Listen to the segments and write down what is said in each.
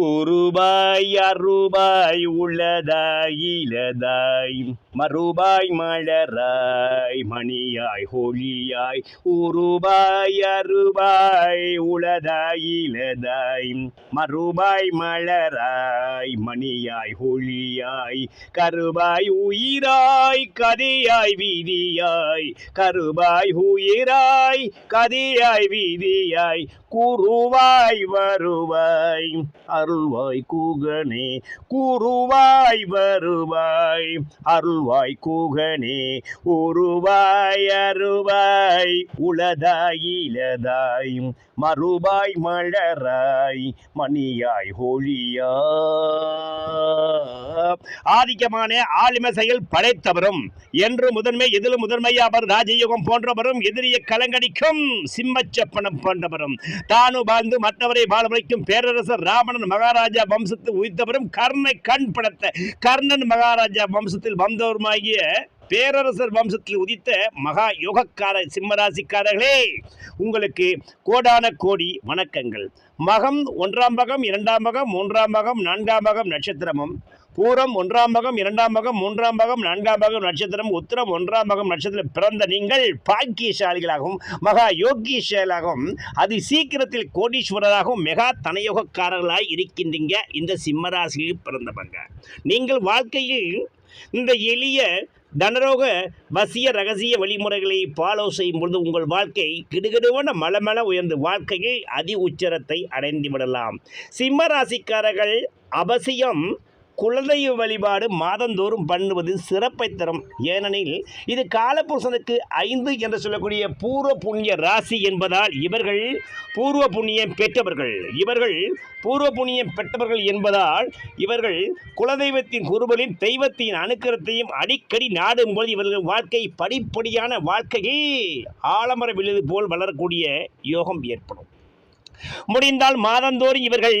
ஒருபாய் அருபாய் உள்ளதாய் இலதாய் மறுபாய் மலராய் மணியாய் ஹொலியாய். உருபாய் அருபாய் உளதாய் இலதாய் மறுபாய் மலராய் மணியாய் ஹொலியாய். கருபாய் உயிராய் கதியாய் வீதியாய். கருபாய் உயிராய் கதியாய் வீதியாய். குருவாய் வருவாய். அருள்வாய் கூகனே குருவாய் வருவாய். அருள்வாய் கூகனே உருவாய் அருவாய். உளதாய் இலதாய் மறுபாய் மலராய். மணியாய் ஹொழியா. ஆதிக்கமான ஆலிம செயல் படைத்தவரும் என்று முதன்மை எதிலும் முதன்மையாவர் ராஜயோகம் போன்றவரும் எதிரிய கலங்கடிக்கும் சிம்மச்சப்பனம் போன்றவரும். தானு வாழ்ந்து மற்றவரை வாழ பேரரசர் ராவணன் மகாராஜா வம்சத்தில் உயிர்த்தவரும் கர்ணை கண் படத்த. கர்ணன் மகாராஜா வம்சத்தில் வந்தவருமாகிய பேரரசர் வம்சத்தில் உதித்த மகா யோகக்கார சிம்மராசிக்காரர்களே உங்களுக்கு கோடான கோடி வணக்கங்கள். மகம் ஒன்றாம் பகம் இரண்டாம் பகம் மூன்றாம் பகம் நான்காம் பகம் நட்சத்திரமும். பூரம் ஒன்றாம் பகம் இரண்டாம் பகம் மூன்றாம் பகம் நான்காம் பகம் நட்சத்திரம் உத்திரம் ஒன்றாம் பகம் நட்சத்திரம் பிறந்த நீங்கள் பாக்கியசாலிகளாகவும் மகா யோகியசாலிகளாகவும் அதி சீக்கிரத்தில் கோடீஸ்வரராகவும் மெகா தனயோகக்காரர்களாய் இருக்கின்றீங்க. இந்த சிம்மராசியில் பிறந்தவங்க. நீங்கள் வாழ்க்கையில் இந்த எளிய தனரோக வசிய ரகசிய வழிமுறைகளை ஃபாலோ செய்யும் பொழுது உங்கள் வாழ்க்கை கிடுகிடுவன மலமல உயர்ந்து வாழ்க்கையில் அதி உச்சரத்தை அடைந்து விடலாம். சிம்ம ராசிக்காரர்கள் அவசியம் குலதெய்வ வழிபாடு மாதந்தோறும் பண்ணுவது சிறப்பை தரும். ஏனெனில் இது காலபுருஷனுக்கு ஐந்து என்று சொல்லக்கூடிய பூர்வ புண்ணிய ராசி என்பதால் இவர்கள் பூர்வ புண்ணியம் பெற்றவர்கள். இவர்கள் பூர்வ புண்ணியம் பெற்றவர்கள் என்பதால் இவர்கள் குலதெய்வத்தின் குருபலின் தெய்வத்தின் அனுக்கிரத்தையும் அடிக்கடி நாடும்போது இவர்கள் வாழ்க்கை படிப்படியான வாழ்க்கையில் ஆலமர விழுது போல் வளரக்கூடிய யோகம் ஏற்படும். முடிந்தால் மாதந்தோறும் இவர்கள்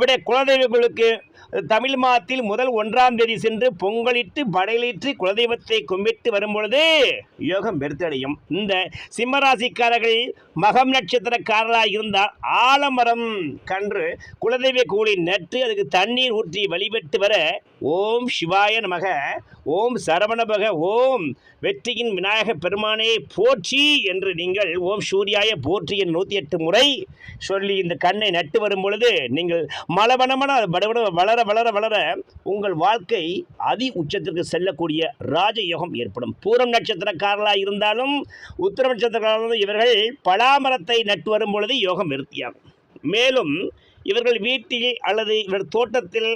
விட குலதெய்வங்களுக்கு தமிழ் மாதத்தில் முதல் ஒன்றாம் தேதி சென்று பொங்கலிட்டு படையலிட்டு குலதெய்வத்தை கும்பிட்டு வரும்பொழுது யோகம் பெருத்தடையும். இந்த சிம்மராசிக்காரர்கள் மகம் நட்சத்திரக்காரராக இருந்தால் ஆலமரம் கன்று குலதெய்வ கூலி நட்டு அதுக்கு தண்ணீர் ஊற்றி வழிபட்டு வர ஓம் சிவாய நமக ஓம் சரவணபக ஓம் வெற்றியின் விநாயக பெருமானே போற்றி என்று நீங்கள் ஓம் சூர்யாய போற்றி என் நூற்றி எட்டு முறை சொல்லி இந்த கண்ணை நட்டு வரும் பொழுது நீங்கள் மலவனமன வளர வளர வளர வளர உங்கள் வாழ்க்கை அதி உச்சத்திற்கு செல்லக்கூடிய ராஜயோகம் ஏற்படும். பூரம் நட்சத்திரக்காரர்களாக இருந்தாலும் உத்தர நட்சத்திரக்காரர்களும் இவர்கள் பலாமரத்தை நட்டு வரும் பொழுது யோகம் விருத்தியாகும் மேலும் இவர்கள் வீட்டில் அல்லது இவர் தோட்டத்தில்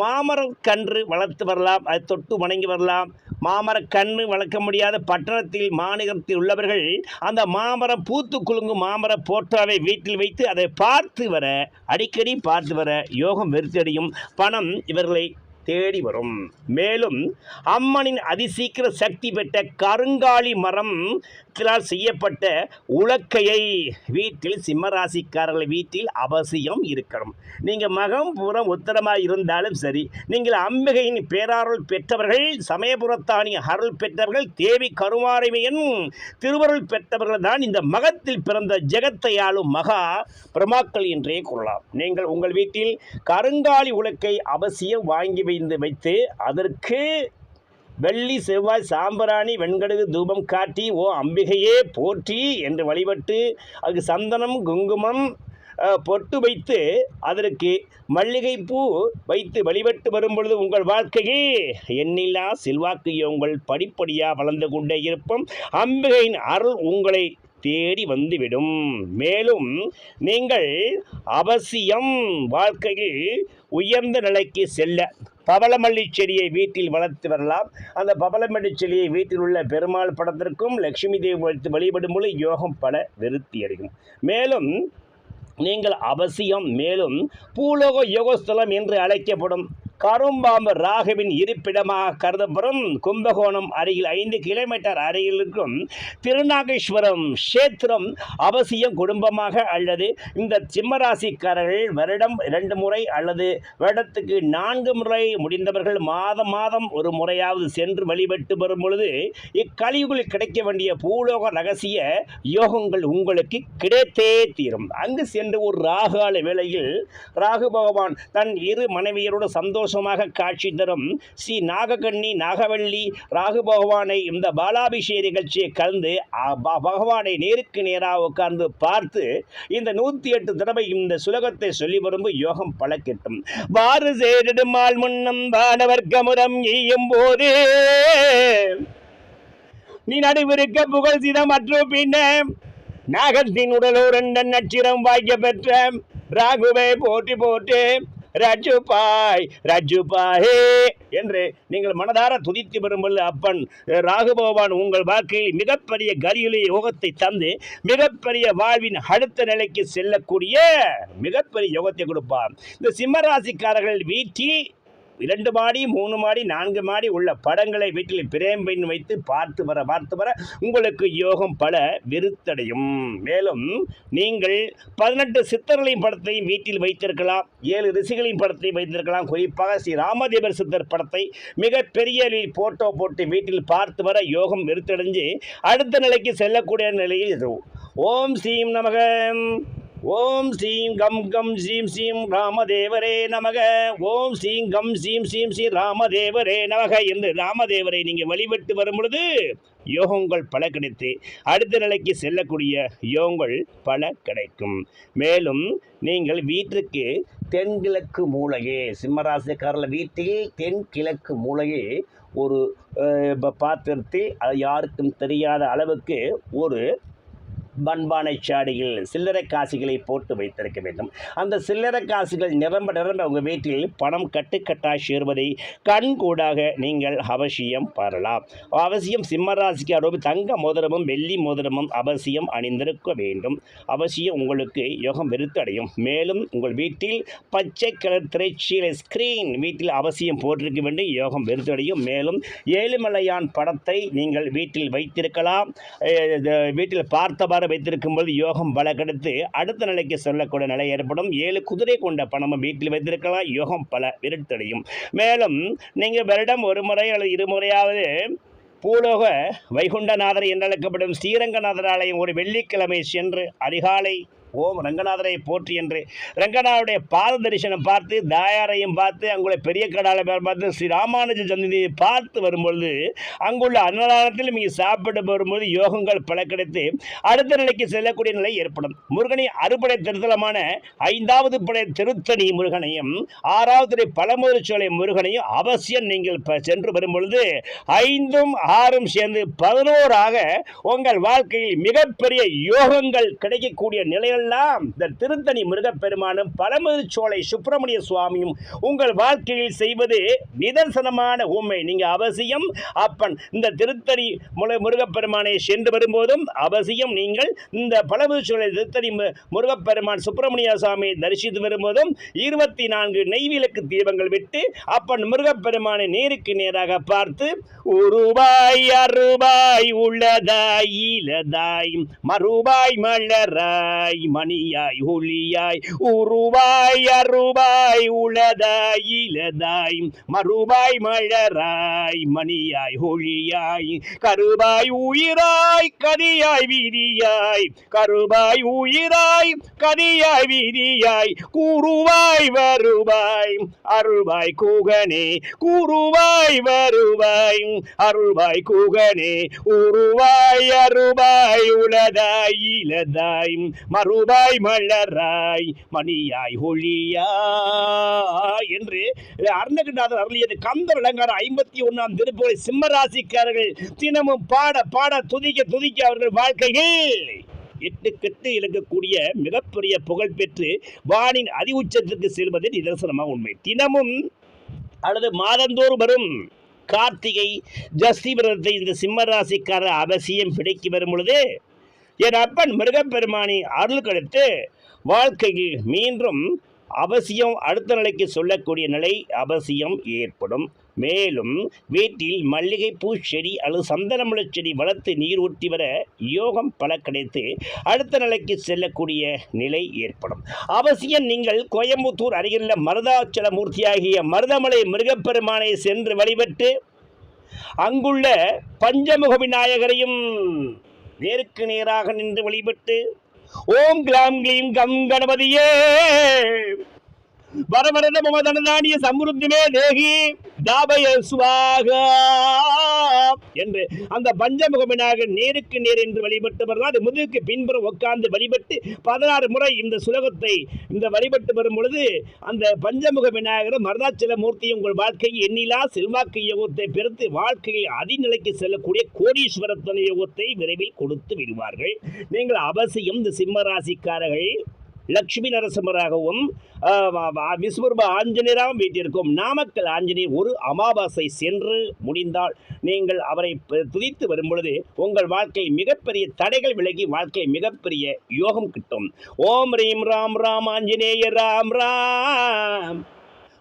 மாமரம் கன்று வளர்த்து வரலாம் அதை தொட்டு வணங்கி வரலாம். மாமரக் கன்று வளர்க்க முடியாத பட்டணத்தில் மாநகரத்தில் உள்ளவர்கள் அந்த மாமரம் பூத்து குலுங்கும் மாமர போட்டோவை வீட்டில் வைத்து அதை பார்த்து வர அடிக்கடி பார்த்து வர யோகம் வெறுத்தடியும் பணம் இவர்களை தேடி வரும். மேலும் அம்மனின் அதிசீக்கிர சக்தி பெற்ற கருங்காலி மரம் செய்யப்பட்ட உலக்கையை வீட்டில் சிம்மராசிக்காரர்கள் வீட்டில் அவசியம் இருக்கணும். நீங்கள் மகம் புறம் உத்தரமாக இருந்தாலும் சரி நீங்கள் அம்பிகையின் பேராருள் பெற்றவர்கள் சமயபுரத்தானி அருள் பெற்றவர்கள் தேவி கருமாரிமையன் திருவருள் பெற்றவர்கள் தான் இந்த மகத்தில் பிறந்த ஜெகத்தை ஆளும் மகா பிரமாக்கள் என்றே கூறலாம் நீங்கள் உங்கள் வீட்டில் கருங்காலி உலக்கை அவசியம் வாங்கி வைந்து வைத்து அதற்கு வெள்ளி செவ்வாய் சாம்பிராணி வெண்கடுகு தூபம் காட்டி ஓ அம்பிகையே போற்றி என்று வழிபட்டு அதுக்கு சந்தனம் குங்குமம் பொட்டு வைத்து அதற்கு மல்லிகைப்பூ வைத்து வழிபட்டு வரும் பொழுது உங்கள் வாழ்க்கையே எண்ணில்லா செல்வாக்கு உங்கள் படிப்படியாக வளர்ந்து கொண்டே இருப்போம். அம்பிகையின் அருள் உங்களை தேடி வந்துவிடும். மேலும் நீங்கள் அவசியம் வாழ்க்கையில் உயர்ந்த நிலைக்கு செல்ல பவளமல்லி செடியை வீட்டில் வளர்த்து வரலாம். அந்த பவளமல்லி செடியை வீட்டில் உள்ள பெருமாள் படத்திற்கும் லட்சுமி தேவி வைத்து வழிபடும் போது யோகம் பல விருத்தி அடையும். மேலும் நீங்கள் அவசியம் மேலும் பூலோக யோகஸ்தலம் என்று அழைக்கப்படும் கரும்பாம்பு ராகுவின் இருப்பிடமாக கருதப்படும் கும்பகோணம் அருகில் ஐந்து கிலோமீட்டர் அருகில் இருக்கும் திருநாகேஸ்வரம் கஷேத்திரம் அவசியம் குடும்பமாக அல்லது இந்த சிம்மராசிக்காரர்கள் வருடம் இரண்டு முறை அல்லது வருடத்துக்கு நான்கு முறை முடிந்தவர்கள் மாதம் மாதம் ஒரு முறையாவது சென்று வழிபட்டு வரும் பொழுது இக்கலியுகளில் கிடைக்க வேண்டிய பூலோக ரகசிய யோகங்கள் உங்களுக்கு கிடைத்தே தீரும். அங்கு சென்று ஒரு ராகால வேளையில் ராகு பகவான் தன் இரு மனைவியரோடு சந்தோஷமாக காட்சி தரும் ஸ்ரீ நாகக்கண்ணி நாகவள்ளி ராகு பகவானை இந்த பாலாபிஷேக நிகழ்ச்சியை கலந்து அ- ப- பகவானை நேருக்கு நேராக உட்கார்ந்து பார்த்து இந்த நூத்தி எட்டு தடவை இந்த சுலகத்தை சொல்லி வரும்போது யோகம் பல கிட்டும் வாறு சேரிடுமால் முன்னம் வானவர் கமுதம் ஈயும் போது. நீ நடுவிருக்க புகழ் சிதம் மற்றும் பின்ன. நாகத்தின் உடலோரண்டன் நட்சிரம் வாய்க்க பெற்ற. ராகுவை போட்டி போட்டு ரஜுபாய் ரஜுபாயே என்று நீங்கள் மனதார துதித்து வரும்பொழுது அப்பன் ராகுபகவான் உங்கள் வாழ்க்கையில் மிகப்பெரிய கரியுலி யோகத்தை தந்து மிகப்பெரிய வாழ்வின் அடுத்த நிலைக்கு செல்லக்கூடிய மிகப்பெரிய யோகத்தை கொடுப்பார் இந்த சிம்மராசிக்காரர்கள் வீட்டில் இரண்டு மாடி மூணு மாடி நான்கு மாடி உள்ள படங்களை வீட்டில் பிரேம் பெண் வைத்து பார்த்து வர பார்த்து வர உங்களுக்கு யோகம் பல விருத்தடையும் மேலும் நீங்கள் பதினெட்டு சித்தர்களின் படத்தையும் வீட்டில் வைத்திருக்கலாம் ஏழு ரிஷிகளின் படத்தை வைத்திருக்கலாம். குறிப்பாக ஸ்ரீ ராமதேவர் சித்தர் படத்தை மிகப்பெரிய போட்டோ போட்டு வீட்டில் பார்த்து வர யோகம் விருத்தடைஞ்சு அடுத்த நிலைக்கு செல்லக்கூடிய நிலையில் இது. ஓம் ஸ்ரீம் நமகம் ஓம் ஸ்ரீம் கம் கம் ஸ்ரீம் ஸ்ரீம் ராமதேவரே நமக. ஓம் ஸ்ரீம் கம் ஸ்ரீம் ஸ்ரீம் ஸ்ரீ ராமதேவரே நமக என்று ராமதேவரை நீங்கள் வழிபட்டு வரும் பொழுது யோகங்கள் பல கிடைத்து அடுத்த நிலைக்கு செல்லக்கூடிய யோகங்கள் பல கிடைக்கும். மேலும் நீங்கள் வீட்டிற்கு தென்கிழக்கு மூலையே சிம்மராசிக்காரில் வீட்டில் தென்கிழக்கு மூலையே ஒரு பாத்திரத்தை ப- அது யாருக்கும் தெரியாத அளவுக்கு ஒரு பண்பானை சாடியில் சில்லறை காசுகளை போட்டு வைத்திருக்க வேண்டும். அந்த சில்லறை காசுகள் நிரம்ப நிரம்ப உங்கள் வீட்டில் பணம் கட்டுக்கட்டாய் சேர்வதை கண்கூடாக நீங்கள் அவசியம் பாரலாம். அவசியம் சிம்மராசிக்கு அரோபி தங்க மோதிரமும் வெள்ளி மோதிரமும் அவசியம் அணிந்திருக்க வேண்டும். அவசியம் உங்களுக்கு யோகம் வெறுத்தடையும் மேலும் உங்கள் வீட்டில் பச்சை கலர் திரைச்சீலை ஸ்கிரீன் வீட்டில் அவசியம் போட்டிருக்க வேண்டும். யோகம் வெறுத்தடையும் மேலும் ஏழுமலையான் படத்தை நீங்கள் வீட்டில் வைத்திருக்கலாம். வீட்டில் பார்த்தவர் வீட்டில் வைத்திருக்கும் போது யோகம் பல கிடைத்து அடுத்த நிலைக்கு செல்லக்கூடிய நிலை ஏற்படும். ஏழு குதிரை கொண்ட பணமும் வீட்டில் வைத்திருக்கலாம். யோகம் பல விருட்டடையும். மேலும் நீங்கள் வருடம் ஒரு முறை அல்லது இருமுறையாவது பூலோக வைகுண்டநாதர் என்றழைக்கப்படும் ஸ்ரீரங்கநாதர் ஆலயம் ஒரு வெள்ளிக்கிழமை சென்று அதிகாலை ஓம் ரங்கநாதரை போற்றி என்று ரங்கநாதருடைய பாத தரிசனம் பார்த்து தாயாரையும் பார்த்து அங்குள்ள பெரிய கடாலை பார்த்து ஸ்ரீ ராமானுஜ சந்தினியை பார்த்து வரும்பொழுது அங்குள்ள அன்னதானத்தில் நீங்கள் சாப்பிட்டு வரும்போது யோகங்கள் பல கிடைத்து அடுத்த நிலைக்கு செல்லக்கூடிய நிலை ஏற்படும். முருகனை அறுபடை திருத்தலமான ஐந்தாவது படை திருத்தணி முருகனையும் ஆறாவது படை பழமுதிர்ச்சோலை முருகனையும் அவசியம் நீங்கள் ப- சென்று வரும்பொழுது ஐந்தும் ஆறும் சேர்ந்து பதினோராக உங்கள் வாழ்க்கையில் மிகப்பெரிய யோகங்கள் கிடைக்கக்கூடிய எல்லாம் இந்த திருத்தணி முருகப்பெருமானும் பழமுதிர்ச்சோலை சுப்பிரமணிய சுவாமியும் உங்கள் வாழ்க்கையில் செய்வது நிதர்சனமான உண்மை. நீங்கள் அவசியம் அப்பன் இந்த திருத்தணி முல முருகப்பெருமானை சென்று வரும்போதும் அவசியம் நீங்கள் இந்த பழமுதிர்ச்சோலை திருத்தணி முருகப்பெருமான் சுப்பிரமணிய சுவாமியை தரிசித்து வரும்போதும் இருபத்தி நான்கு நெய்விளக்கு தீபங்கள் விட்டு அப்பன் முருகப்பெருமானை நேருக்கு நேராக பார்த்து உருவாய் அருவாய் உள்ளதாய் இலதாய் மறுவாய் மலராய் மணியாய் ஒளியாய் உருவாய் அருவாய் உளதாய் இலதாய் மறுவாய் மழராய் மணியாய் ஒளியாய் கருவாய் உயிராய் கதியாய் வீதியாய் கருவாய் உயிராய் கதியாய் வீதியாய் கூறுவாய் வருவாய் அருள்வாய் கூகனே கூறுவாய் வருவாய் அருள்வாய் கூகனே உருவாய் அருவாய் உளதாய் இலதாய் மறுவாய் மலராய் மணியாய் ஒளியாய் என்று அருணகிரிநாதர் அருளியது கந்த விளங்கார ஐம்பத்தி ஒன்றாம் திருப்புரை சிம்மராசிக்காரர்கள் தினமும் பாட பாட துதிக்க துதிக்க அவர்கள் வாழ்க்கையில் எட்டு கெட்டு இழக்கக்கூடிய மிகப்பெரிய புகழ் பெற்று வானின் அதி உச்சத்திற்கு செல்வது நிதர்சனமாக உண்மை. தினமும் அல்லது மாதந்தோறும் வரும் கார்த்திகை ஜஸ்தி விரதத்தை இந்த சிம்மராசிக்காரர் அவசியம் பிடிக்கி வரும் பொழுது என் அப்பன் மிருகப்பெருமானி அருள் கழித்து வாழ்க்கையில் மீண்டும் அவசியம் அடுத்த நிலைக்கு சொல்லக்கூடிய நிலை அவசியம் ஏற்படும். மேலும் வீட்டில் மல்லிகைப்பூ செடி அல்லது சந்தனமுள்ள செடி வளர்த்து நீர் ஊற்றி வர யோகம் பல கிடைத்து அடுத்த நிலைக்கு செல்லக்கூடிய நிலை ஏற்படும். அவசியம் நீங்கள் கோயம்புத்தூர் அருகிலுள்ள மருதாச்சல மூர்த்தியாகிய மருதமலை மிருகப்பெருமானை சென்று வழிபட்டு அங்குள்ள பஞ்சமுக விநாயகரையும் நேருக்கு நேராக நின்று வழிபட்டு ஓம் கிளாம் கிளீம் கம் கணபதியே. வரவரத மம தனதானிய சமுருத்திமே தேகி தாபய சுவாக என்று அந்த பஞ்சமுக விநாயகர் நேருக்கு நேர் என்று வழிபட்டு வருவார் முதுகுக்கு பின்புறம் உட்கார்ந்து வழிபட்டு பதினாறு முறை இந்த சுலகத்தை இந்த வழிபட்டு வரும் பொழுது அந்த பஞ்சமுக விநாயகர் மருதாச்சல மூர்த்தி உங்கள் வாழ்க்கையை எண்ணிலா செல்வாக்கு யோகத்தை பெருத்து வாழ்க்கையை அதிநிலைக்கு செல்லக்கூடிய கோடீஸ்வரத்தன யோகத்தை விரைவில் கொடுத்து விடுவார்கள். நீங்கள் அவசியம் இந்த சிம்ம ராசிக்காரர்கள் லக்ஷ்மி நரசிம்மராகவும் விஸ்வரூப ஆஞ்சநேயராகவும் வீட்டிற்கும். நாமக்கல் ஆஞ்சநேயர் ஒரு அமாவாசை சென்று முடிந்தால் நீங்கள் அவரை துதித்து வரும் பொழுது உங்கள் வாழ்க்கை மிகப்பெரிய தடைகள் விலகி வாழ்க்கை மிகப்பெரிய யோகம் கிட்டும். ஓம் ரீம் ராம் ராம் ஆஞ்சநேய ராம் ராம்.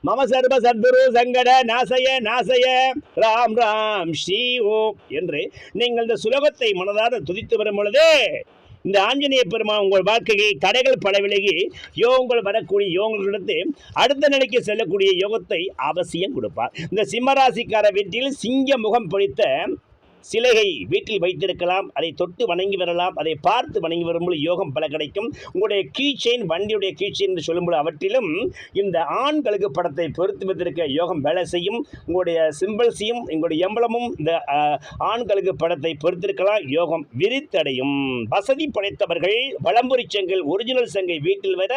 மம சர்வ சத்குரு சங்கட நாசய நாசய. ராம் ராம் ஸ்ரீ ஓம் என்று நீங்கள் இந்த சுலபத்தை மனதாக துதித்து வரும் பொழுது இந்த ஆஞ்சநேய பெருமான் உங்கள் வாழ்க்கையை தடைகள் பல விலகி யோகங்கள் வரக்கூடிய யோகங்களிடத்து அடுத்த நிலைக்கு செல்லக்கூடிய யோகத்தை அவசியம் கொடுப்பார். இந்த சிம்மராசிக்கார வீட்டில் சிங்க முகம் பொழித்த சிலையை வீட்டில் வைத்திருக்கலாம் அதை தொட்டு வணங்கி வரலாம் அதை பார்த்து வணங்கி வரும்போது யோகம் பல கிடைக்கும். உங்களுடைய கீச்செயின் வண்டியுடைய கீ என்று சொல்லும்போது அவற்றிலும் இந்த ஆண்களுக்கு படத்தை பொறுத்து வைத்திருக்க யோகம் வேலை செய்யும். உங்களுடைய சிம்பிள்ஸையும் உங்களுடைய எம்பளமும் இந்த ஆண்களுக்கு படத்தை பொறுத்திருக்கலாம் யோகம் விரித்தடையும். வசதி படைத்தவர்கள் வளம்புரி செங்கல் ஒரிஜினல் செங்கை வீட்டில் வர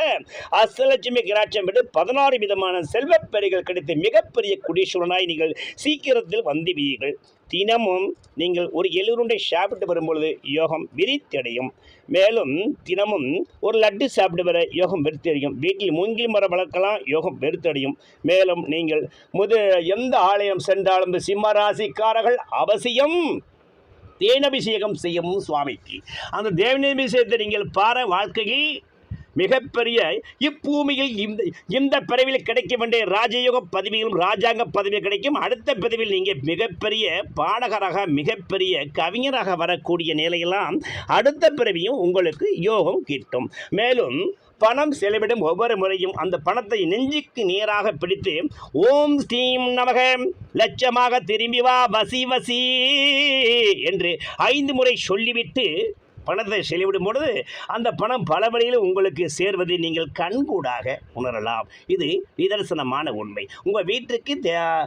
அஷ்டலட்சுமி கிராட்சம் விட பதினாறு விதமான செல்வப்பெறிகள் கிடைத்து மிகப்பெரிய குடீஸ்வரனாய் நீங்கள் சீக்கிரத்தில் வந்துவீர்கள். தினமும் நீங்கள் ஒரு எழுருண்டை சாப்பிட்டு வரும்பொழுது யோகம் விரித்தடையும். மேலும் தினமும் ஒரு லட்டு சாப்பிட்டு வர யோகம் வெறுத்தடையும் வீட்டில் மூங்கில் மரம் வளர்க்கலாம் யோகம் வெறுத்தடையும் மேலும் நீங்கள் முது எந்த ஆலயம் சென்றாலும் சிம்மராசிக்காரர்கள் ராசிக்காரர்கள் அவசியம் தேனபிஷேகம் செய்யவும் சுவாமிக்கு. அந்த தேவனபிஷேகத்தை நீங்கள் பார வாழ்க்கையில் மிகப்பெரிய இப்பூமியில் இந்த இந்த பிறவியில் கிடைக்க வேண்டிய ராஜயோக பதவிகளும் ராஜாங்க பதவி கிடைக்கும். அடுத்த பதவியில் நீங்கள் மிகப்பெரிய பாடகராக மிகப்பெரிய கவிஞராக வரக்கூடிய நிலையெல்லாம் அடுத்த பிறவியும் உங்களுக்கு யோகம் கிட்டும். மேலும் பணம் செலவிடும் ஒவ்வொரு முறையும் அந்த பணத்தை நெஞ்சுக்கு நேராக பிடித்து ஓம் ஸ்ரீம் நமக லட்சமாக திரும்பி வா வசி வசி என்று ஐந்து முறை சொல்லிவிட்டு பணத்தை செலவிடும் பொழுது அந்த பணம் பல வழியில் உங்களுக்கு சேர்வதை நீங்கள் கண்கூடாக உணரலாம். இது நிதர்சனமான உண்மை. உங்கள் வீட்டுக்கு தே-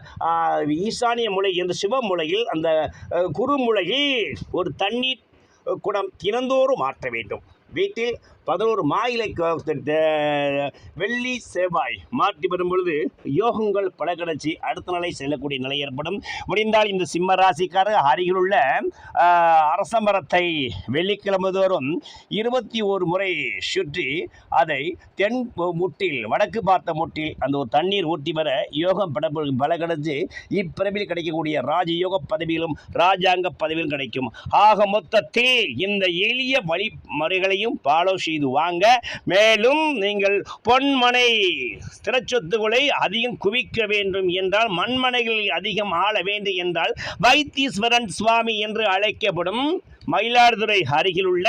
ஈசானிய முலை என்ற சிவ முலையில் அந்த அ, ஒரு தண்ணீர் குடம் தினந்தோறும் மாற்ற வேண்டும். வீட்டில் பதினோரு மாயிலை க- வெள்ளி செவ்வாய் மாற்றி வரும் பொழுது யோகங்கள் பல கிடச்சி அடுத்த நிலை செல்லக்கூடிய நிலை ஏற்படும். முடிந்தால் இந்த சிம்ம ராசிக்காரர் அருகிலுள்ள ஆஹ், அரச மரத்தை வெள்ளிக்கிழமை தோறும் இருபத்தி ஒரு முறை சுற்றி அதை தென் முட்டில் வடக்கு பார்த்த முட்டில் அந்த ஒரு தண்ணீர் ஊற்றி வர யோகம் பட பல கிடச்சி இப்பிறவியில் கிடைக்கக்கூடிய ராஜயோக பதவியிலும் ராஜாங்க பதவியிலும் கிடைக்கும். ஆக மொத்தத்தில் இந்த எளிய வழிமுறைகளையும் ஃபாலோ செய்து வாங்க. மேலும் நீங்கள் பொன்மனை திரச்சொத்துகளை அதிகம் குவிக்க வேண்டும் என்றால் மண்மனைகளில் அதிகம் ஆள வேண்டும் என்றால் வைத்தீஸ்வரன் சுவாமி என்று அழைக்கப்படும் மயிலாடுதுறை அருகில் உள்ள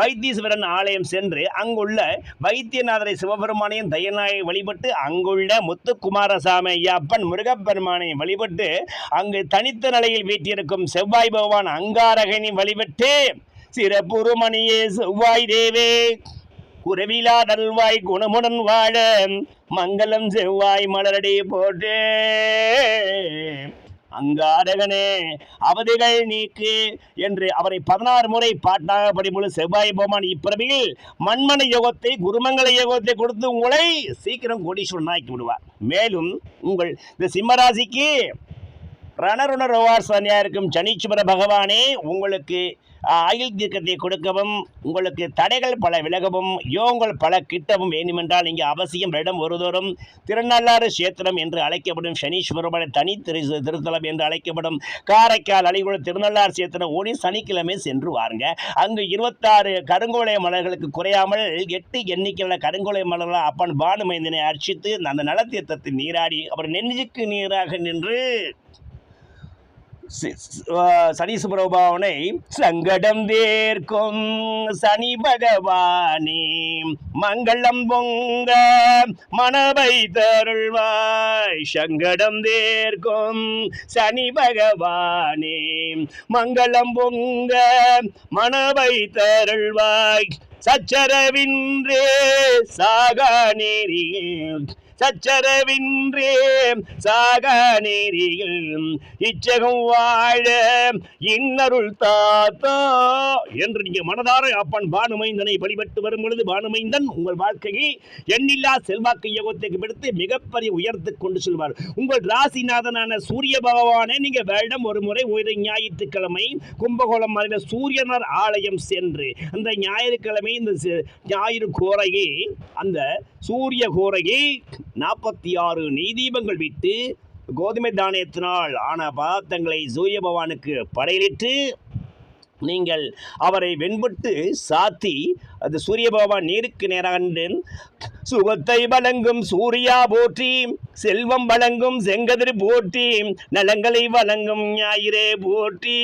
வைத்தீஸ்வரன் ஆலயம் சென்று அங்குள்ள வைத்தியநாதரை சிவபெருமானையும் தயநாயை வழிபட்டு அங்குள்ள முத்துக்குமாரசாமி ஐயப்பன் முருகப்பெருமானையும் வழிபட்டு அங்கு தனித்த நிலையில் வீட்டிருக்கும் செவ்வாய் பகவான் அங்காரகனையும் வழிபட்டு சிறப்புருமணியே செவ்வாய் தேவே. குறவிலா நல்வாய் குணமுடன் வாழ மங்களம் செவ்வாய் மலரடி போட்டு அங்காரகனே அவதிகள் நீக்கு என்று அவரை பதினாறு முறை பாட்டாக படிமுழு செவ்வாய் பகவான் இப்பிறவியில் மண்மன யோகத்தை குருமங்கல யோகத்தை கொடுத்து உங்களை சீக்கிரம் கோடீஸ்வரன் ஆக்கி விடுவார். மேலும் உங்கள் இந்த சிம்மராசிக்கு ரணருணரோவார் சனியா இருக்கும் சனீஸ்வர பகவானே உங்களுக்கு ஆயுள் தீர்க்கத்தை கொடுக்கவும் உங்களுக்கு தடைகள் பல விலகவும் யோகங்கள் பல கிட்டவும் வேண்டுமென்றால் இங்கே அவசியம் இடம் ஒருதோறும் திருநள்ளாறு சேத்திரம் என்று அழைக்கப்படும் சனீஸ்வரமான தனி திரு திருத்தலம் என்று அழைக்கப்படும் காரைக்கால் அழிகுள திருநள்ளாறு சேத்திரம் ஓடி சனிக்கிழமை சென்று வாருங்க. அங்கு இருபத்தாறு கருங்கோலை மலர்களுக்கு குறையாமல் எட்டு எண்ணிக்கையுள்ள கருங்கோலை மலர்கள் அப்பன் பானுமைந்தனை அர்ச்சித்து அந்த நலத்தீர்த்தத்தில் நீராடி அவர் நெஞ்சுக்கு நீராக நின்று சி- சி- சங்கடம் தேர்க்கும் சனி பகவானே மங்களம் பொங்க மனபை தருள்வாய். சங்கடம் தேர்க்கும் சனி பகவானே மங்களம் பொங்க மனபை தருள்வாய். சச்சரவின்றே சாகா நேரியே சச்சரவின்றே சாக நேரில் இச்சகம் வாழ இன்னருள் தாத்தா என்று நீங்க மனதார அப்பன் பானுமைந்தனை வழிபட்டு வரும் பொழுது பானுமைந்தன் உங்கள் வாழ்க்கையை எண்ணில்லா செல்வாக்கு யோகத்துக்கு எடுத்து மிகப்பெரிய உயர்த்து கொண்டு செல்வார். உங்கள் ராசிநாதனான சூரிய பகவானை நீங்க வருடம் ஒரு முறை ஒரு ஞாயிற்றுக்கிழமை கும்பகோணம் அருகில் சூரியனர் ஆலயம் சென்று அந்த ஞாயிற்றுக்கிழமை இந்த ஞாயிறு கோரையை அந்த சூரிய கோரையை நாற்பத்தி ஆறு நெய்தீபங்கள் விட்டு கோதுமை தானியத்தினால் ஆன பதார்த்தங்களை சூரிய பகவானுக்கு படையிலிட்டு நீங்கள் அவரை வெண்பட்டு சாத்தி அது சூரிய பகவான் நேருக்கு நேராக சுகத்தை வழங்கும் சூர்யா போற்றி செல்வம் வழங்கும் செங்கதிர் போற்றி நலங்களை வழங்கும் ஞாயிறே போற்றி.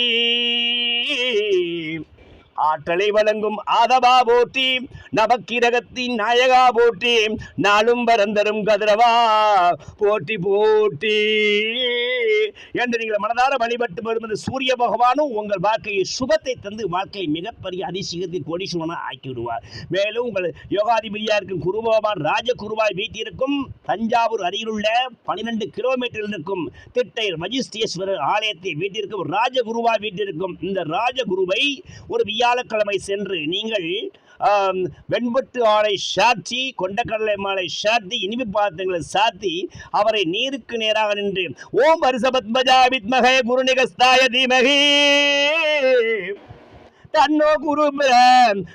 ஆற்றலை வழங்கும் ஆதவா போற்றி நவக்கிரகத்தின் நாயகா போற்றி நாளும் பரந்தரும் கதிரவா. போட்டி போட்டி என்று நீங்கள் மனதார வழிபட்டு வரும் இந்த சூரிய பகவானும் உங்கள் வாழ்க்கையை சுபத்தை தந்து வாழ்க்கையை மிகப்பெரிய அதிசயத்தை கோடீஸ்வரனாக ஆக்கி விடுவார் மேலும் உங்கள் யோகாதிபதியாக இருக்கும் குரு பகவான் ராஜகுருவாய் வீட்டிற்கும் தஞ்சாவூர் அருகிலுள்ள பனிரெண்டு கிலோமீட்டரில் இருக்கும் திட்டை மஜிஸ்தேஸ்வரர் ஆலயத்தை வீட்டிற்கும் ராஜகுருவாய் வீட்டிற்கும் இந்த ராஜகுருவை ஒரு வியா வியாழக்கிழமை சென்று நீங்கள் வெண்பட்டு ஆலை சாத்தி கொண்டக்கடலை மாலை சாத்தி இனிப்பு பாத்திரங்களை சாத்தி அவரை நீருக்கு நேராக நின்று ஓம் வருஷபத்மஜா வித்மகே குருநிகஸ்தாய தீமகி. தன்னோ குரு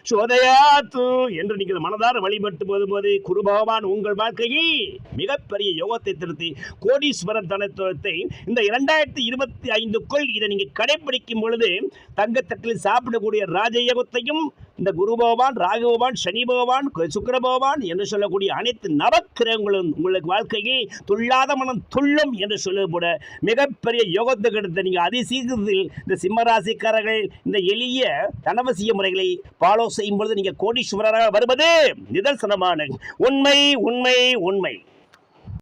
சோதையாத்து என்று நீங்கள் மனதார வழிபட்டு போதும்போது குரு பகவான் உங்கள் வாழ்க்கையை மிகப்பெரிய யோகத்தை திருத்தி கோடீஸ்வரன் தனத்துவத்தை இந்த இரண்டாயிரத்தி இருபத்தி ஐந்துக்குள் இதை நீங்கள் கடைபிடிக்கும் பொழுது தங்கத்தட்டில் சாப்பிடக்கூடிய ராஜயோகத்தையும் இந்த குரு பகவான் ராகு பகவான் சனி பகவான் சுக்கர பகவான் என்று சொல்லக்கூடிய அனைத்து நவக்கிரகங்களும் உங்களுக்கு வாழ்க்கையை துள்ளாத மனம் துள்ளும் என்று சொல்லக்கூட மிகப்பெரிய யோகத்தை கெடுத்த நீங்கள் அதிசீக்கிரத்தில் இந்த சிம்மராசிக்காரர்கள் இந்த எளிய தனவசிய முறைகளை ஃபாலோ செய்யும் பொழுது நீங்கள் கோடீஸ்வரராக வருவது நிதர்சனமான உண்மை உண்மை உண்மை.